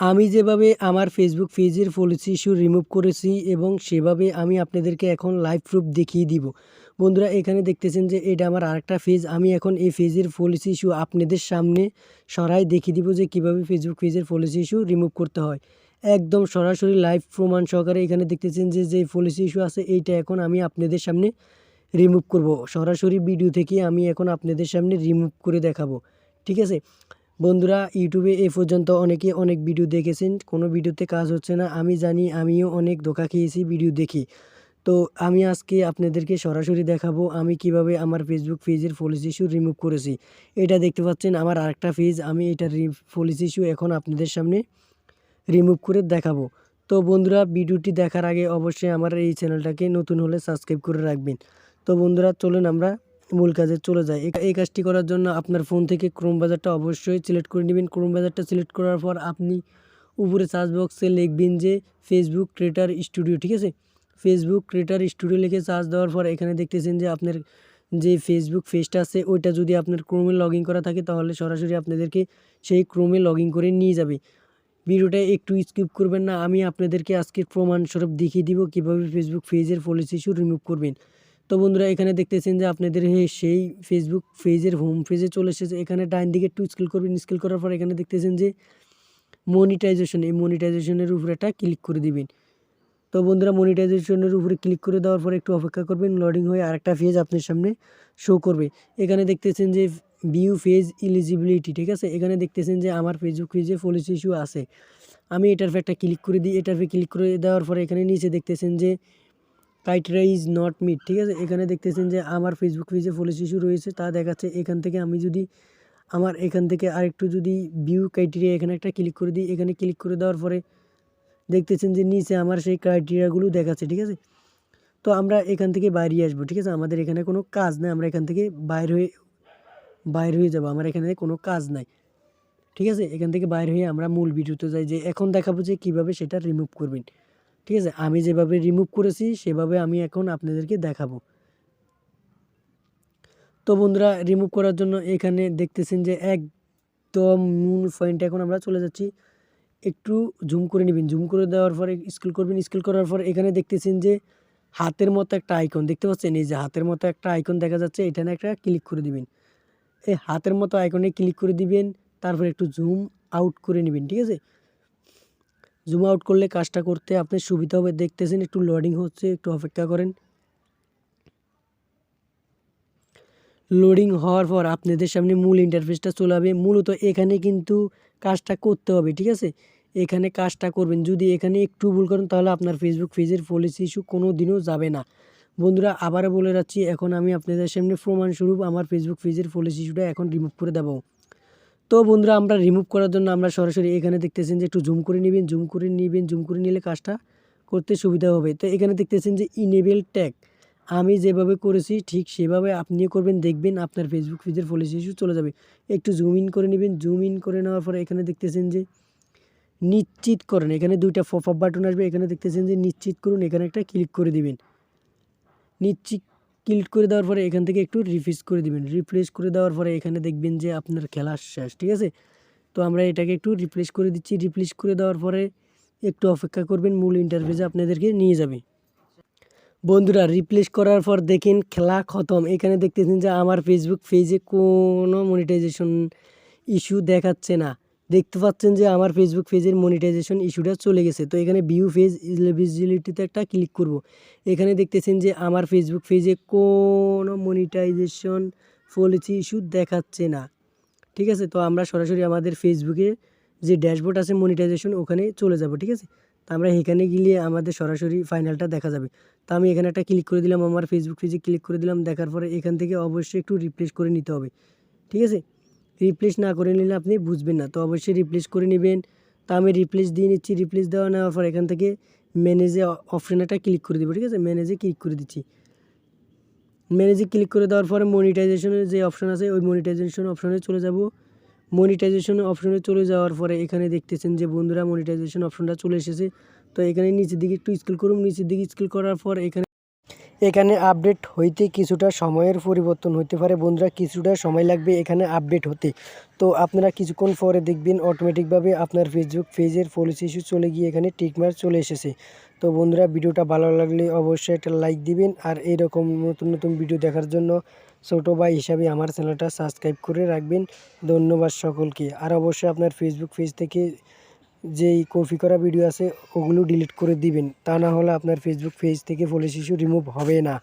আমি যেভাবে আমার ফেসবুক পেজের পলিসি ইস্যু রিমুভ করেছি এবং সেভাবে আমি আপনাদেরকে এখন লাইভ প্রুফ দেখিয়ে দিব। বন্ধুরা, এখানে দেখতেছেন যে এটা আমার আরেকটা পেজ আমি এখন এই পেজের পলিসি ইস্যু আপনাদের সামনে সরাই দেখিয়ে দিব যে কীভাবে ফেসবুক পেজের পলিসি ইস্যু রিমুভ করতে হয়। একদম সরাসরি লাইভ প্রমাণ সহকারে এখানে দেখতেছেন যে যে পলিসি ইস্যু আছে, এইটা এখন আমি আপনাদের সামনে রিমুভ করব। সরাসরি ভিডিও থেকে আমি এখন আপনাদের সামনে রিমুভ করে দেখাবো। ঠিক আছে? বন্ধুরা, ইউটিউবে এ পর্যন্ত অনেকে অনেক ভিডিও দেখেছেন, কোনো ভিডিওতে কাজ হচ্ছে না। আমি জানি, আমিও অনেক ধোকা খেয়েছি ভিডিও দেখি। তো আমি আজকে আপনাদেরকে সরাসরি দেখাবো আমি কীভাবে আমার ফেসবুক পেজের পলিসি ইস্যু রিমুভ করেছি। এটা দেখতে পাচ্ছেন আমার আরেকটা পেজ আমি এটা পলিসি ইস্যু এখন আপনাদের সামনে রিমুভ করে দেখাবো। তো বন্ধুরা, ভিডিওটি দেখার আগে অবশ্যই আমার এই চ্যানেলটাকে নতুন হলে সাবস্ক্রাইব করে রাখবেন। তো বন্ধুরা, চলুন আমরা মূল কাজে চলে যায়। এই- কাজটি করার জন্য আপনার ফোন থেকে ক্রোম বাজারটা অবশ্যই সিলেক্ট করে নেবেন। ক্রোম বাজারটা সিলেক্ট করার পর আপনি উপরে সার্চ বক্সে লিখবেন যে ফেসবুক ক্রিয়েটার স্টুডিও ঠিক আছে? ফেসবুক ক্রিয়েটার স্টুডিও লিখে সার্চ দেওয়ার পর এখানে দেখতেছেন যে আপনার যে ফেসবুক পেজটা আছে, ওইটা যদি আপনার ক্রোমে লগ করা থাকে, তাহলে সরাসরি আপনাদেরকে সেই ক্রোমে লগ করে নিয়ে যাবে। ভিডিওটা একটু স্কিপ করবেন না, আমি আপনাদেরকে আজকের প্রমাণস্বরূপ দেখিয়ে দিব কীভাবে ফেসবুক পেজের পলিসি ইস্যু রিমুভ করবেন। তো বন্ধুরা, এখানে দেখতেছেন যে আপনাদের সেই ফেসবুক পেজের হোম পেজে চলে এসেছে। এখানে ডাইন দিকে একটু স্কিল করবেন স্কিল করার পর এখানে দেখতেছেন যে মনিটাইজেশন এই মনিটাইজেশনের উপরে একটা ক্লিক করে দিবেন। তো বন্ধুরা মনিটাইজেশনের উপরে ক্লিক করে দেওয়ার পর একটু অপেক্ষা করবেন লোডিং হয়ে আরেকটা পেজ আপনার সামনে শো করবে। এখানে দেখতেছেন যে ভিউ ফেজ ইলিজিবিলিটি ঠিক আছে? এখানে দেখতেছেন যে আমার ফেসবুক পেজে পলিসি ইস্যু আছে। আমি এটার একটা ক্লিক করে দিই, এটার ক্লিক করে দেওয়ার পরে এখানে নিচে দেখতেছেন যে ক্রাইটেরিয়া ইজ নট মিট ঠিক আছে? এখানে দেখতেছেন যে আমার ফেসবুক পেজে পলিসি ইস্যু রয়েছে, তা দেখাচ্ছে এখান থেকে আমি যদি আমার এখান থেকে আরেকটু যদি ভিউ ক্রাইটেরিয়া এখানে একটা ক্লিক করে দিই, এখানে ক্লিক করে দেওয়ার পরে দেখতেছেন যে নিচে আমার সেই ক্রাইটেরিয়াগুলো দেখাচ্ছে, ঠিক আছে? তো আমরা এখান থেকে বাইরে আসব, ঠিক আছে? আমাদের এখানে কোনো কাজ নেই, আমরা এখান থেকে বাইর হয়ে বাইর হয়ে যাব, আমার এখানে কোনো কাজ নাই, ঠিক আছে? এখান থেকে বাইর হয়ে আমরা মূল ভিডিওতে যাই, যে এখন দেখাবো যে কীভাবে সেটা রিমুভ করবেন। ঠিক আছে? আমি যেভাবে রিমুভ করেছি, সেভাবে আমি এখন আপনাদেরকে দেখাবো। তো বন্ধুরা রিমুভ করার জন্য এখানে দেখতেছেন যে একদম নুন পয়েন্টে এখন আমরা চলে যাচ্ছি। একটু জুম করে নেবেন। জুম করে দেওয়ার পরে স্কুল করবেন। স্কুল করার পর এখানে দেখতেছেন যে হাতের মতো একটা আইকন দেখতে পাচ্ছেন? এই যে হাতের মতো একটা আইকন দেখা যাচ্ছে। এখানে একটা ক্লিক করে দিবেন। এই হাতের মতো আইকনে ক্লিক করে দিবেন। তারপর একটু জুম আউট করে নেবেন। ঠিক আছে? জুম আউট করলে কাজটা করতে আপনার সুবিধা হবে। দেখতেছেন একটু লোডিং হচ্ছে, একটু অপেক্ষা করেন। লোডিং হওয়ার পর আপনাদের সামনে মূল ইন্টারফেসটা চলে যাবে মূলত এখানে কিন্তু কাজটা করতে হবে, ঠিক আছে? এখানে কাজটা করবেন। যদি এখানে একটু ভুল করেন, তাহলে আপনার ফেসবুক পেজের পলিসি ইস্যু কোনো দিনও যাবে না। বন্ধুরা, আবারও বলে রাখছি, এখন আমি আপনাদের সামনে প্রমাণস্বরূপ আমার ফেসবুক পেজের পলিসি ইস্যুটা এখন রিমুভ করে দেবো। তো বন্ধুরা, আমরা রিমুভ করার জন্য আমরা সরাসরি এখানে দেখতেছেন যে একটু জুম করে নেবেন জুম করে নেবেন জুম করে নিলে কাজটা করতে সুবিধা হবে। তো এখানে দেখতেছেন যে ইনেবেল ট্যাগ আমি যেভাবে করেছি ঠিক সেভাবে আপনিও করবেন, দেখবেন আপনার ফেসবুক পেজের পলিসি ইস্যু চলে যাবে। একটু জুম ইন করে নেবেন জুম ইন করে নেওয়ার পরে এখানে দেখতেছেন যে নিশ্চিত করেন, এখানে দুইটা পপ আপ বাটন আসবে, এখানে দেখতেছেন যে নিশ্চিত করুন, এখানে একটা ক্লিক করে দিবেন। নিশ্চিত ক্লিক করে দেওয়ার পরে এখান থেকে একটু রিফ্রেশ করে দিবেন। রিপ্লেস করে দেওয়ার পরে এখানে দেখবেন যে আপনার খেলা শেষ, ঠিক আছে? তো আমরা এটাকে একটু রিপ্লেস করে দিচ্ছি। রিপ্লেস করে দেওয়ার পরে একটু অপেক্ষা করবেন, মূল ইন্টারফেসে আপনাদেরকে নিয়ে যাবে। বন্ধুরা রিপ্লেস করার পর দেখেন খেলা খতম। এখানে দেখতেছেন যে আমার ফেসবুক পেজে কোনো মনিটাইজেশন ইস্যু দেখাচ্ছে না। দেখতে পাচ্ছেন যে আমার ফেসবুক পেজের মনিটাইজেশন ইস্যুটা চলে গেছে। তো এখানে ভিউ পেজ ভিজিবিলিটিতে একটা ক্লিক করব। এখানে দেখতেছেন যে আমার ফেসবুক পেজে কোনো মনিটাইজেশন পলিসি ইস্যু দেখাচ্ছে না। ঠিক আছে? তো আমরা সরাসরি আমাদের ফেসবুকে যে ড্যাশবোর্ড আছে মনিটাইজেশন ওখানে চলে যাব, ঠিক আছে? তো আমরা এখানে গেলে আমাদের সরাসরি ফাইনালটা দেখা যাবে। তো আমি এখানে একটা ক্লিক করে দিলাম, আমার ফেসবুক পেজে ক্লিক করে দিলাম, দেখার পরে এখান থেকে অবশ্যই একটু রিপ্লেস করে নিতে হবে। ঠিক আছে? রিপ্লেস না করে নিলে আপনি বুঝবেন না। তো অবশ্যই রিপ্লেস করে নেবেন। তো আমি রিপ্লেস দিয়ে নিচ্ছি রিপ্লেস দেওয়া নেওয়ার পর এখান থেকে ম্যানেজে অপশানে একটা ক্লিক করে দেবো, ঠিক আছে? ম্যানেজে ক্লিক করে দিচ্ছি। ম্যানেজে ক্লিক করে দেওয়ার পরে মনিটাইজেশনের যে অপশান আছে, ওই মনিটাইজেশন অপশানে চলে যাব। মনিটাইজেশন অপশানে চলে যাওয়ার পরে এখানে দেখতেছেন যে বন্ধুরা মনিটাইজেশন অপশানটা চলে এসেছে। তো এখানে নিচের দিকে একটু স্কিল করুন। নিচের দিকে স্কিল করার পর এখানে এখানে আপডেট হইতে কিছুটা সময়ের পরিবর্তন হতে পারে। বন্ধুরা, কিছুটা সময় লাগবে এখানে আপডেট হতে। তো আপনারা কিছুক্ষণ পরে দেখবেন অটোমেটিকভাবে আপনার ফেসবুক পেজের পলিসি ইস্যু চলে গিয়ে এখানে টিকমার্ক চলে এসেছে। তো বন্ধুরা, ভিডিওটা ভালো লাগলে অবশ্যই একটা লাইক দিবেন আর এরকম নতুন নতুন ভিডিও দেখার জন্য ছোটো ভাই হিসাবে আমার চ্যানেলটা সাবস্ক্রাইব করে রাখবেন। ধন্যবাদ সকলকে। আর অবশ্যই আপনার ফেসবুক পেজ থেকে যেই কপি করা ভিডিও আছে, ওগুলো ডিলিট করে দিবেন। তা না হলে আপনার ফেসবুক পেজ থেকে পলিসি ইস্যু রিমুভ হবে না।